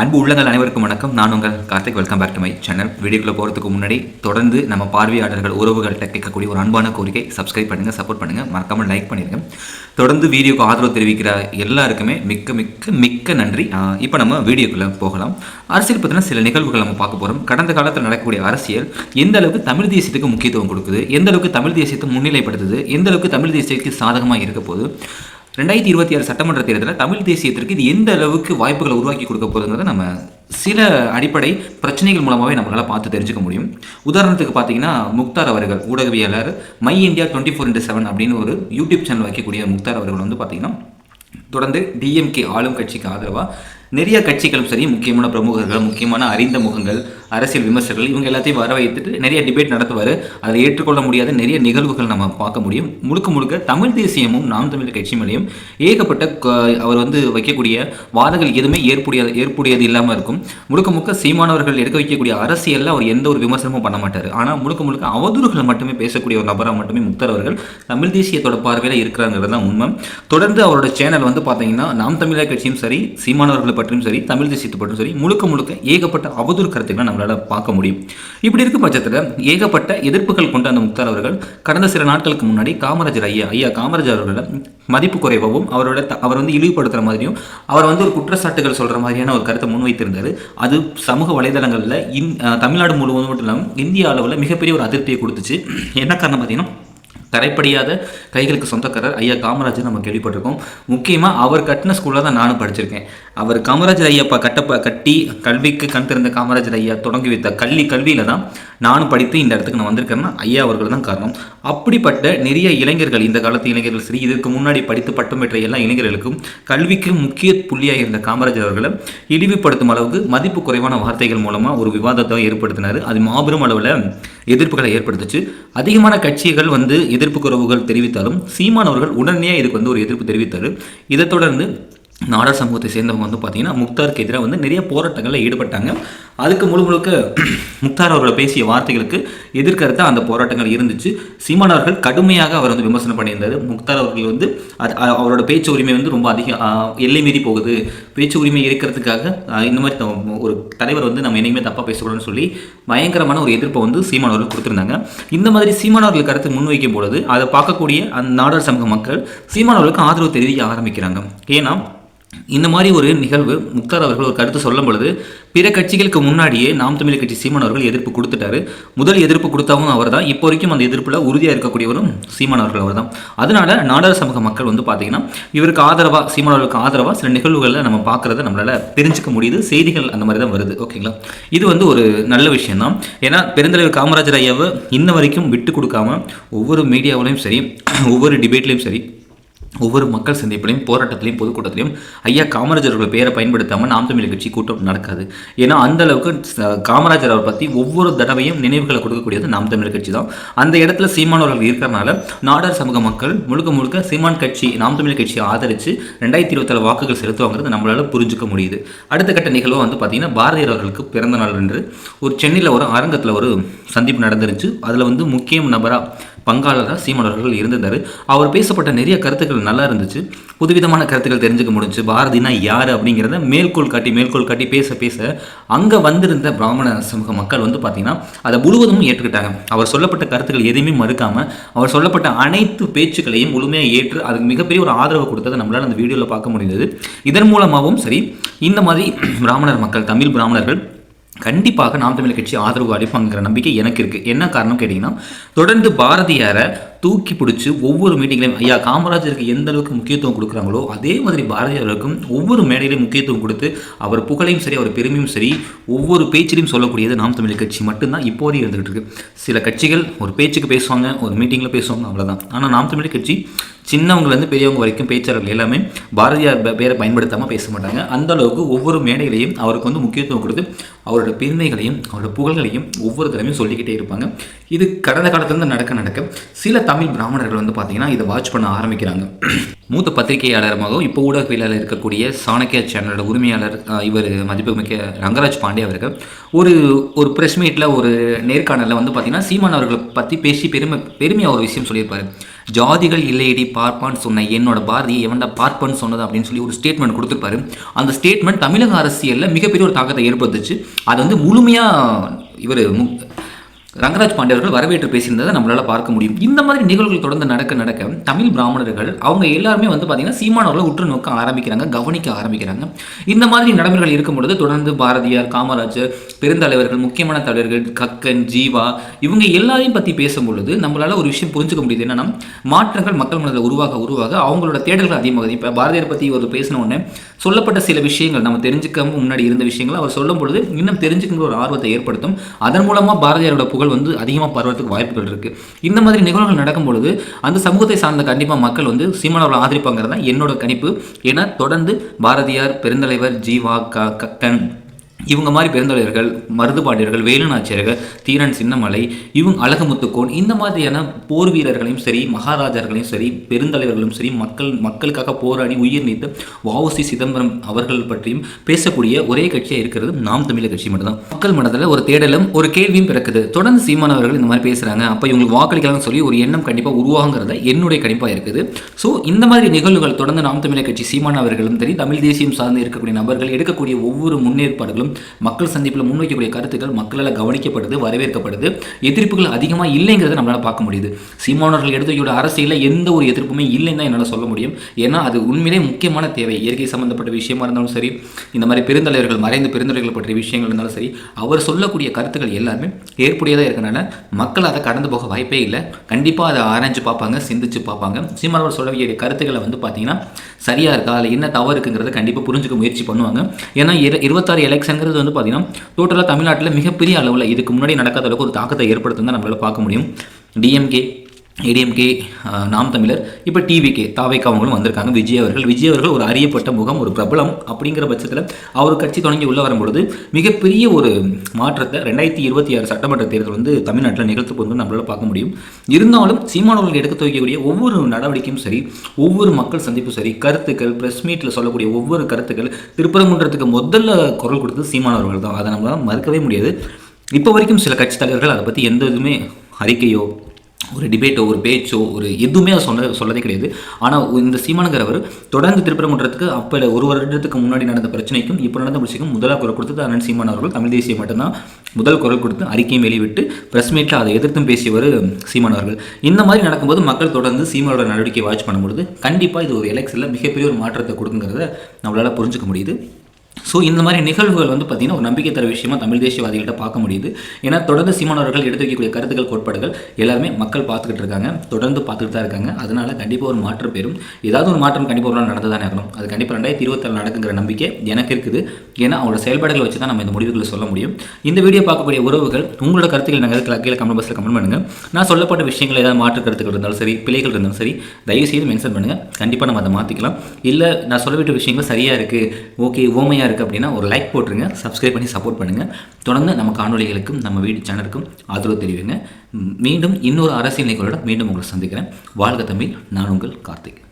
அன்பு உள்ளங்கள் அனைவருக்கும் வணக்கம். நான் உங்கள் Karthik. Welcome back to my channel வீடியோக்குள்ள போகிறதுக்கு முன்னாடி தொடர்ந்து நம்ம பார்வையாளர்கள் உறவுகள்கிட்ட கேட்கக்கூடிய ஒரு அன்பான கோரிக்கை சப்ஸ்கிரைப் பண்ணுங்கள் சப்போர்ட் பண்ணுங்கள் மறக்காமல் லைக் பண்ணிடுங்க தொடர்ந்து வீடியோக்கு ஆதரவு தெரிவிக்கிற எல்லாருக்குமே மிக்க மிக்க மிக்க நன்றி. இப்போ நம்ம வீடியோக்குள்ளே போகலாம். அரசியல் பற்றின சில நிகழ்வுகள் நம்ம பார்க்க போகிறோம் கடந்த காலத்தில் நடக்கக்கூடிய அரசியல் எந்த அளவுக்கு தமிழ் தேசியத்துக்கு முக்கியத்துவம் கொடுக்குது? எந்த அளவுக்கு தமிழ் தேசியத்தை முன்னிலைப்படுத்துது? எந்த அளவுக்கு தமிழ் தேசியத்துக்கு சாதகமாக இருக்க போகுது? ரெண்டாயிரத்தி இருபத்தி ஆறு சட்டமன்ற தேர்தலில் தமிழ் தேசியத்திற்கு இது எந்த அளவுக்கு வாய்ப்புகளை உருவாக்கி கொடுக்க போகுதுங்கிறத நம்ம சில அடிப்படை பிரச்சனைகள் மூலமாகவே நம்மளால் பார்த்து தெரிஞ்சுக்க முடியும். உதாரணத்துக்கு பார்த்தீங்கன்னா முக்தார் அவர்கள் ஊடகவியலாளர் my India twenty four into seven அப்படின்னு ஒரு யூடியூப் சேனல் வைக்கக்கூடிய முக்தார் அவர்கள் வந்து பார்த்தீங்கன்னா தொடர்ந்து டிஎம்கே ஆளும் கட்சிக்கு ஆதரவாக நிறைய கட்சிகளும் சரி முக்கியமான பிரமுகர்கள் முக்கியமான அறிந்த முகங்கள் அரசியல் விமர்சகர்கள் இவங்க எல்லாத்தையும் வர வைத்துட்டு நிறைய டிபேட் நடத்துவார். அதை ஏற்றுக்கொள்ள முடியாத நிறைய நிகழ்வுகள் நம்ம பார்க்க முடியும். முழுக்க முழுக்க தமிழ் தேசியமும் நாம் தமிழ் கட்சி மேலேயும் ஏகப்பட்ட அவர் வந்து வைக்கக்கூடிய வாதங்கள் எதுவுமே ஏற்புடையது ஏற்புடையது இல்லாமல் இருக்கும். முழுக்க முழுக்க சீமானவர்கள் எடுக்க வைக்கக்கூடிய அரசியலில் அவர் எந்த ஒரு விமர்சனமும் பண்ண மாட்டார். ஆனால் முழுக்க முழுக்க அவதூறுகள் மட்டுமே பேசக்கூடிய ஒரு நபராக மட்டுமே முக்தர் அவர்கள் தமிழ் தேசியத்தோட பார்வையில் இருக்கிறாங்கிறது தான் உண்மை. தொடர்ந்து அவரோட சேனல் வந்து பார்த்தீங்கன்னா நாம் தமிழர் கட்சியும் சரி சீமானவர்களை பற்றியும் சரி தமிழ் தேசியத்தை பற்றியும் சரி முழுக்க முழுக்க ஏகப்பட்ட அவதூறு கருத்துக்களை நம்மளால் பார்க்க முடியும். இப்படி இருக்கும் பட்சத்தில் ஏகப்பட்ட எதிர்ப்புகள் கொண்ட அந்த முக்தார் அவர்கள் கடந்த சில நாட்களுக்கு முன்னாடி காமராஜர் ஐயா ஐயா காமராஜர் அவர்களோட மதிப்பு குறைவாகவும் அவரோட த- அவர் வந்து இழிவுபடுத்துகிற மாதிரியும் அவர் வந்து ஒரு குற்றச்சாட்டுகள் சொல்கிற மாதிரியான ஒரு கருத்தை முன்வைத்திருந்தார். அது சமூக வலைதளங்களில் இந் தமிழ்நாடு முழுவதும் மட்டும் இல்லாமல் இந்திய அளவில் மிகப்பெரிய ஒரு அதிருப்தியை கொடுத்துச்சு. என்ன காரணம் பார்த்தீங்கன்னா தரைப்படியாத கைகளுக்கு சொந்தக்காரர் ஐயா காமராஜர் நம்ம கேள்விப்பட்டிருக்கோம். முக்கியமாக அவர் கட்டின ஸ்கூலில் தான் நானும் படிச்சிருக்கேன். அவர் காமராஜர் ஐயாப்பா கட்டப்ப கட்டி கல்விக்கு கண் திறந்த காமராஜர் ஐயா தொடங்கி வைத்த கல்வி கல்வியில் தான் நானும் படித்து இந்த இடத்துக்கு நான் வந்திருக்கேன்னா ஐயா அவர்கள் தான் காரணம். அப்படிப்பட்ட நிறைய இளைஞர்கள் இந்த காலத்து இளைஞர்கள் சரி இதற்கு முன்னாடி படித்து பட்டம் பெற்ற எல்லா இளைஞர்களுக்கும் கல்விக்கு முக்கிய புள்ளியாக இருந்த காமராஜர் அவர்களை இழிவுபடுத்தும் அளவுக்கு மதிப்பு குறைவான வார்த்தைகள் மூலமாக ஒரு விவாதத்தை ஏற்படுத்தினார். அது மாபெரும் அளவில் எதிர்ப்புகளை ஏற்படுத்துச்சு. அதிகமான கட்சிகள் வந்து எதிர்ப்பு குறவுகள் தெரிவித்தாலும் சீமான் அவர்கள் உடனே இதுக்கு வந்து ஒரு எதிர்ப்பு தெரிவித்தார். இதை தொடர்ந்து நாடார் சமூகத்தை சேர்ந்தவங்க வந்து பார்த்தீங்கன்னா முக்தாருக்கு எதிராக வந்து நிறைய போராட்டங்களில் ஈடுபட்டாங்க. அதுக்கு முழு முழுக்க முக்தார் அவர்கள் பேசிய வார்த்தைகளுக்கு எதிர்கருத்தா அந்த போராட்டங்கள் இருந்துச்சு. சீமான் அவர்கள் கடுமையாக அவர் வந்து விமர்சனம் பண்ணியிருந்தார். முக்தார் அவர்கள் வந்து அது அவரோட பேச்சு உரிமை வந்து ரொம்ப அதிகம் எல்லை மீறி போகுது. பேச்சு உரிமை இருக்கிறதுக்காக இந்த மாதிரி த- ஒரு தலைவர் வந்து நம்ம இனிமேல் தப்பாக பேசக்கூடாதுன்னு சொல்லி பயங்கரமான ஒரு எதிர்ப்பை வந்து சீமான் அவர்கள் கொடுத்துருந்தாங்க. இந்த மாதிரி சீமான் அவர்கள் கருத்து முன்வைக்கும் பொழுது அதை பார்க்கக்கூடிய அந்த நாடார் சமூக மக்கள் சீமான் அவர்களுக்கு ஆதரவு தெரிவிக்க ஆரம்பிக்கிறாங்க. ஏன்னா இந்த மாதிரி ஒரு நிகழ்வு முக்தார் அவர்கள் ஒரு கருத்து சொல்லும் பொழுது பிற கட்சிகளுக்கு முன்னாடியே நாம் தமிழ் கட்சி சீமான் அவர்கள் எதிர்ப்பு கொடுத்துட்டாரு. முதல் எதிர்ப்பு கொடுத்தவங்க அவர் தான் இப்போ வரைக்கும் அந்த எதிர்ப்பில் உறுதியாக இருக்கக்கூடியவரும் சீமான் அவர்கள் அவர் தான் அதனால நாடார் சமூக மக்கள் வந்து பார்த்தீங்கன்னா இவருக்கு ஆதரவாக சீமான் அவர்களுக்கு ஆதரவாக சில நிகழ்வுகளில் நம்ம பார்க்குறத நம்மளால் தெரிஞ்சுக்க முடியுது. செய்திகள் அந்த மாதிரி தான் வருது. ஓகேங்களா? இது வந்து ஒரு நல்ல விஷயம் தான் ஏன்னா பெருந்தலைவர் காமராஜர் ஐயாவை இன்ன வரைக்கும் விட்டு கொடுக்காம ஒவ்வொரு மீடியாவிலையும் சரி ஒவ்வொரு டிபேட்லேயும் சரி ஒவ்வொரு மக்கள் சந்திப்பிலையும் போராட்டத்திலையும் பொதுக்கூட்டத்திலையும் ஐயா காமராஜர் அவர்கள் பெயரை பயன்படுத்தாமல் நாம் தமிழ் கட்சி கூட்டம் நடக்காது. ஏன்னா அந்த அளவுக்கு காமராஜர் அவர் பற்றி ஒவ்வொரு தடவையும் நினைவுகளை கொடுக்கக்கூடியது நாம் தமிழ் கட்சி தான். அந்த இடத்துல சீமானவர்கள் இருக்கிறனால நாடார் சமூக மக்கள் முழுக்க முழுக்க சீமான் கட்சி நாம் தமிழ் கட்சியை ஆதரித்து ரெண்டாயிரத்தி இருபத்தாறு வாக்குகள் செலுத்துவாங்கிறது நம்மளால புரிஞ்சுக்க முடியுது. அடுத்த கட்ட நிகழ்வு வந்து பார்த்தீங்கன்னா பாரதியார் அவர்களுக்கு பிறந்த நாள் என்று ஒரு சென்னையில் ஒரு அரங்கத்தில் ஒரு சந்திப்பு நடந்துருச்சு. அதில் வந்து முக்கிய நபராக பங்காளராக சீமானவர்கள் இருந்திருந்தார். அவர் பேசப்பட்ட நிறைய கருத்துக்கள் நல்லா இருந்துச்சு. புதுவிதமான கருத்துக்கள் தெரிஞ்சுக்க முடிஞ்சு பாரதினா யார் அப்படிங்கிறத மேற்கோள் காட்டி மேற்கோள் காட்டி பேச பேச அங்கே வந்திருந்த பிராமண சமூக மக்கள் வந்து பார்த்தீங்கன்னா அதை முழுவதும் ஏற்றுக்கிட்டாங்க. அவர் சொல்லப்பட்ட கருத்துக்கள் எதையுமே மறுக்காமல் அவர் சொல்லப்பட்ட அனைத்து பேச்சுக்களையும் முழுமையாக ஏற்று அதுக்கு மிகப்பெரிய ஒரு ஆதரவு கொடுத்ததை நம்மளால் அந்த வீடியோவில் பார்க்க முடிந்தது. இதன் மூலமாகவும் சரி இந்த மாதிரி பிராமணர் மக்கள் தமிழ் பிராமணர்கள் கண்டிப்பாக நாம் தமிழர் கட்சி ஆதரவு அளிப்பாங்கிற நம்பிக்கை எனக்கு இருக்குது என்ன காரணம் கேட்டிங்கன்னா தொடர்ந்து பாரதியாரை தூக்கி பிடிச்சி ஒவ்வொரு மீட்டிங்லையும் ஐயா காமராஜருக்கு எந்த அளவுக்கு முக்கியத்துவம் கொடுக்குறாங்களோ அதே மாதிரி பாரதியாருக்கும் ஒவ்வொரு மேடையிலையும் முக்கியத்துவம் கொடுத்து அவர் புகழையும் சரி அவர் பெருமையும் சரி ஒவ்வொரு பேச்சிலையும் சொல்லக்கூடியது நாம் தமிழ் கட்சி மட்டும்தான் இப்போதையும் இருந்துகிட்டு இருக்கு. சில கட்சிகள் ஒரு பேச்சுக்கு பேசுவாங்க ஒரு மீட்டிங்கில் பேசுவாங்க அவ்வளோதான் ஆனால் நாம் தமிழ் கட்சி சின்னவங்கலேருந்து பெரியவங்க வரைக்கும் பேச்சாளர்கள் எல்லாமே பாரதியார் பேரை பயன்படுத்தாமல் பேச மாட்டாங்க. அந்த அளவுக்கு ஒவ்வொரு மேடையிலையும் அவருக்கு வந்து முக்கியத்துவம் கொடுத்து அவரோட பெருமைகளையும் அவரோட புகழ்களையும் ஒவ்வொரு தடவையும் சொல்லிக்கிட்டே இருப்பாங்க. இது கடந்த காலத்துலேருந்து நடக்க நடக்க சில தமிழ் பிராமணர்கள் வந்து பார்த்தீங்கன்னா இதை வாட்ச் பண்ண ஆரம்பிக்கிறாங்க. மூத்த பத்திரிகையாளரமாகவும் இப்போ ஊடகவியலாளர் இருக்கக்கூடிய சாணக்கியா சேனலோட உரிமையாளர் இவர் மதிப்புமிக்க ரங்கராஜ் பாண்டே அவர்கள். ஒரு ஒரு ப்ரெஸ் மீட்டில் ஒரு நேர்காணலில் வந்து பார்த்தீங்கன்னா சீமான் அவர்களை பற்றி பேசி பெருமை பெருமையாக ஒரு விஷயம் சொல்லியிருப்பார். ஜாதிகள் இல்லையடி பார்ப்பான்னு சொன்ன என்னோட பாரதி எவன்டா பார்ப்பான்னு சொன்னது? அப்படின்னு சொல்லி ஒரு ஸ்டேட்மெண்ட் கொடுத்துருப்பாரு. அந்த ஸ்டேட்மெண்ட் தமிழக அரசியலில் மிகப்பெரிய ஒரு தாக்கத்தை ஏற்படுத்துச்சு. அது வந்து முழுமையாக இவர் ரங்கராஜ் பாண்டே அவர்கள் வரவேற்று பேசியிருந்ததை நம்மளால் பார்க்க முடியும். இந்த மாதிரி நிகழ்வுகள் தொடர்ந்து நடக்க நடக்க தமிழ் பிராமணர்கள் அவங்க எல்லாருமே வந்து பார்த்தீங்கன்னா சீமானவர்களை உற்று நோக்க ஆரம்பிக்கிறாங்க கவனிக்க ஆரம்பிக்கிறாங்க. இந்த மாதிரி நடைமுறைகள் இருக்கும் பொழுது தொடர்ந்து பாரதியார் காமராஜர் பெருந்தலைவர்கள் முக்கியமான தலைவர்கள் கக்கன் ஜீவா இவங்க எல்லாரையும் பற்றி பேசும் பொழுது நம்மளால் ஒரு விஷயம் புரிஞ்சுக்க முடியுது. என்னன்னா மாற்றங்கள் மக்கள் மனதில் உருவாக உருவாக அவங்களோட தேடல்கள் அதிகமாகுது. இப்போ பாரதியார் பற்றி ஒரு பேசின உடனே சொல்லப்பட்ட சில விஷயங்கள் நம்ம தெரிஞ்சுக்காம முன்னாடி இருந்த விஷயங்கள் அவர் சொல்லும் பொழுது இன்னும் தெரிஞ்சுக்கிற ஒரு ஆர்வத்தை ஏற்படுத்தும். அதன் மூலமாக பாரதியாரோட புகழ் வந்து அதிகமாக பரவறதுக்கு வாய்ப்புகள் இருக்கு. இந்த மாதிரி நிகழ்வுகள் நடக்கும் பொழுது அந்த சமூகத்தை சார்ந்த கண்டிப்பாக மக்கள் வந்து சீமானவர்களை ஆதரிப்பாங்கிறது தான் என்னோட கணிப்பு. ஏன்னா தொடர்ந்து பாரதியார் பெருந்தலைவர் ஜீவா க கக்கன் இவங்க மாதிரி பெருந்தலைவர்கள் மருதுபாண்டியர்கள் வேலுநாச்சியர்கள் தீரன் சின்னமலை இவங்க அழகுமுத்துக்கோன் இந்த மாதிரியான போர் வீரர்களையும் சரி மகாராஜர்களையும் சரி பெருந்தலைவர்களும் சரி மக்கள் மக்களுக்காக போராடி உயிர் நீத்த வஉசி சிதம்பரம் அவர்கள் பற்றியும் பேசக்கூடிய ஒரே கட்சியாக இருக்கிறது நாம் தமிழர் கட்சி மட்டும்தான். மக்கள் மனதில் ஒரு தேடலும் ஒரு கேள்வியும் பிறக்குது. தொடர்ந்து சீமானவர்கள் இந்த மாதிரி பேசுகிறாங்க அப்போ இவங்களுக்கு வாக்களிக்கலாம்னு சொல்லி ஒரு எண்ணம் கண்டிப்பாக உருவாகுங்கிறத என்னுடைய கணிப்பாக இருக்குது. ஸோ இந்த மாதிரி நிகழ்வுகள் தொடர்ந்து நாம் தமிழர் கட்சி சீமானவர்களும் சரி தமிழ் தேசியம் சார்ந்து இருக்கக்கூடிய நபர்கள் எடுக்கக்கூடிய ஒவ்வொரு முன்னேற்பாடுகளும் மக்கள் சந்திப்பில் முன்வைக்கக்கூடிய கருத்துக்கள் மக்களால் கவனிக்கப்படுது வரவேற்கப்படுது எதிர்ப்புகள் அதிகமாக இல்லைங்கிறத நம்மளால் பார்க்க முடியுது. சீமானவர்கள் எடுத்து அரசியலில் எந்த ஒரு எதிர்ப்புமே இல்லைன்னு தான் என்னால் சொல்ல முடியும். ஏன்னா அது உண்மையிலே முக்கியமான தேவை. இயற்கை சம்பந்தப்பட்ட விஷயமா இருந்தாலும் சரி இந்த மாதிரி பெருந்தலைவர்கள் மறைந்த பெருந்தலைவர்கள் பற்றிய விஷயங்கள் இருந்தாலும் சரி அவர் சொல்லக்கூடிய கருத்துக்கள் எல்லாமே ஏற்புடையதாக இருக்கனால மக்கள் அதை கடந்து போக வாய்ப்பே இல்லை. கண்டிப்பாக அதை ஆராய்ஞ்சு பார்ப்பாங்க சிந்திச்சு பார்ப்பாங்க. சீமானவர் சொல்ல வேண்டிய கருத்துக்களை வந்து பார்த்தீங்கன்னா சரியாக இருக்கா? அதில் என்ன தவறு இருக்குங்கிறத கண்டிப்பாக புரிஞ்சுக்க முயற்சி பண்ணுவாங்க. ஏன்னா இருபத்தாறு எலெக்ஷன் எலெக்ஷனுங்கிறது வந்து பார்த்தீங்கன்னா டோட்டலாக தமிழ்நாட்டில் மிகப்பெரிய அளவில் இதுக்கு முன்னாடி நடக்காத அளவுக்கு ஒரு தாக்கத்தை ஏற்படுத்தும் தான் நம்மளால் பார்க்க முடியும். டிஎம்கே ஏடிஎம்கே நாம் தமிழர் இப்போ டிவிகே தாவைக்கா அவங்களும் வந்திருக்காங்க. விஜய் அவர்கள். விஜய் அவர்கள் ஒரு அறியப்பட்ட முகம் ஒரு பிரபலம் அப்படிங்கிற பட்சத்தில் அவர் கட்சி தொடங்கி உள்ள வரும்பொழுது மிகப்பெரிய ஒரு மாற்றத்தை ரெண்டாயிரத்தி இருபத்தி ஆறு சட்டமன்ற தேர்தல் வந்து தமிழ்நாட்டில் நிகழ்த்து போது நம்மளால் பார்க்க முடியும். இருந்தாலும் சீமானவர்கள் எடுக்க துவைக்கக்கூடிய ஒவ்வொரு நடவடிக்கையும் சரி ஒவ்வொரு மக்கள் சந்திப்பும் சரி கருத்துக்கள் ப்ரெஸ் மீட்டில் சொல்லக்கூடிய ஒவ்வொரு கருத்துக்கள் திருப்பரங்குன்றத்துக்கு முதல்ல குரல் கொடுத்தது சீமானவர்கள் தான். அதை நம்மளால் மறுக்கவே முடியாது. இப்போ வரைக்கும் சில கட்சி தலைவர்கள் அதை பற்றி எந்த இதுவுமே அறிக்கையோ ஒரு டிபேட்டோ ஒரு பேச்சோ ஒரு எதுவுமே அவர் சொன்ன சொல்லதே கிடையாது. ஆனால் இந்த சீமானுங்கிறவர் தொடர்ந்து திருப்பரங்குன்றத்துக்கு அப்போ ஒரு வருடத்துக்கு முன்னாடி நடந்த பிரச்சனைக்கும் இப்போ நடந்த பிரச்சனைக்கும் முதலாக குரல் கொடுத்தது அண்ணன் சீமான் அவர்கள். தமிழ் தேசிய மட்டும்தான். முதல் குரல் கொடுத்து அறிக்கையும் வெளிவிட்டு ப்ரெஸ் மீட்டில் அதை எதிர்த்தும் பேசியவர் சீமான் அவர்கள். இந்த மாதிரி நடக்கும்போது மக்கள் தொடர்ந்து சீமானோட நடவடிக்கை வாட்ச் பண்ணும்பொழுது கண்டிப்பாக இது ஒரு எலெக்ஷனில் மிகப்பெரிய ஒரு மாற்றத்தை கொடுக்குங்கிறத நம்மளால் புரிஞ்சுக்க முடியுது. ஸோ இந்த மாதிரி நிகழ்வுகள் வந்து பார்த்திங்கன்னா ஒரு நம்பிக்கை தர விஷயமா தமிழ் தேசியவாதிகள்கிட்ட பார்க்க முடியுது. ஏன்னா தொடர்ந்து சீமானவர்கள் எடுத்து வைக்கக்கூடிய கருத்துக்கள் கோட்பாடுகள் எல்லாருமே மக்கள் பார்த்துக்கிட்டு இருக்காங்க. தொடர்ந்து பார்த்துட்டு தான் இருக்காங்க. அதனால் கண்டிப்பாக ஒரு மாற்றம் பெறும். ஏதாவது ஒரு மாற்றம் கண்டிப்பாக ஒரு நாள் நடந்து தானே ஆகணும். அது கண்டிப்பாக ரெண்டாயிரத்தி இருபத்தாறு நடக்குங்கிற நம்பிக்கை எனக்கு இருக்குது. ஏன்னா அவங்களோட செயல்பாடுகளை வச்சு தான் நம்ம இந்த முடிவுகளை சொல்ல முடியும். இந்த வீடியோ பார்க்கக்கூடிய உறவுகள் உங்களோட கருத்துக்கள் நாங்கள் கீழே கமெண்ட் பாக்ஸில் கமெண்ட் பண்ணுங்கள் நான் சொல்லப்பட்ட விஷயங்கள் ஏதாவது மாற்று கருத்துக்கள் இருந்தாலும் சரி பிள்ளைகள் இருந்தாலும் சரி தயவு செய்து மென்ஷன் பண்ணுங்கள் கண்டிப்பாக நம்ம அதை மாற்றிக்கலாம் இல்லை நான் சொல்ல விட்ட விஷயங்கள் சரியாக இருக்குது ஓகே ஓமையாக இருக்குது அப்படின்னா ஒரு லைக் போட்டுருங்க சப்ஸ்கிரைப் பண்ணி சப்போர்ட் பண்ணுங்கள் தொடர்ந்து நம்ம காணொளிகளுக்கும் நம்ம வீடு சேனலுக்கும் ஆதரவு தெரிவிங்க. மீண்டும் இன்னொரு அரசியல் நிகழ்வோட மீண்டும் உங்களை சந்திக்கிறேன். வாழ்க தமிழ் நான் உங்கள் கார்த்திக்.